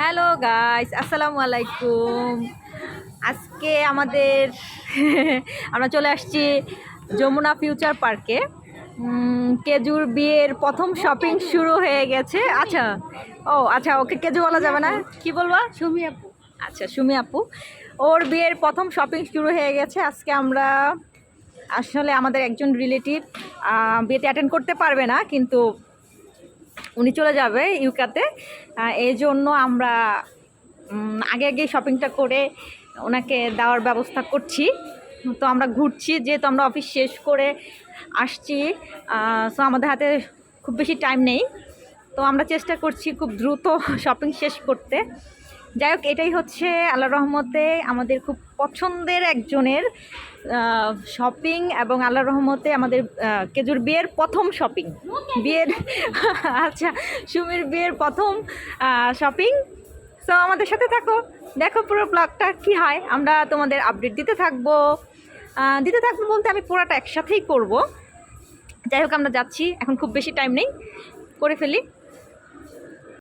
Hello guys আসসালামু আলাইকুম আজকে আমাদের আমরা চলে আসছি যমুনা ফিউচার পার্কে। কেজুর বিয়ের প্রথম শপিং শুরু হয়ে গেছে। আচ্ছা ও আচ্ছা ওকে কেজু বলা যাবে না? কি বলব? সুমি আপু। আচ্ছা সুমি আপু। ওর বিয়ের প্রথম শপিং শুরু হয়ে গেছে। আজকে আমরা আসলে আমাদের একজন রিলেটিভ বিয়েতে অ্যাটেন্ড করতে পারবে না কিন্তু উনি চলে যাবে ইউকাতে। এই জন্য আমরা আগে আগে শপিংটা করে ওনাকে দেওয়ার ব্যবস্থা করছি। তো আমরা ঘুরছি, যেহেতু আমরা অফিস শেষ করে আসছি সো আমাদের হাতে খুব বেশি টাইম নেই। তো আমরা চেষ্টা করছি খুব দ্রুত শপিং শেষ করতে। যাই হোক, এটাই হচ্ছে আল্লাহ রহমতে আমাদের খুব পছন্দের একজনের শপিং এবং আল্লাহ রহমতে আমাদের কেজুর বিয়ের প্রথম শপিং বিয়ের আচ্ছা সুমির বিয়ের প্রথম শপিং সো আমাদের সাথে থাকো। দেখো পুরো ব্লগটা কি হয়। আমরা তোমাদের আপডেট দিতে থাকব। দিতে থাকব বলতে আমি পুরোটা একসাথেই করব। যাই হোক, আমরা যাচ্ছি। এখন খুব বেশি টাইম নেই। করে ফেলি।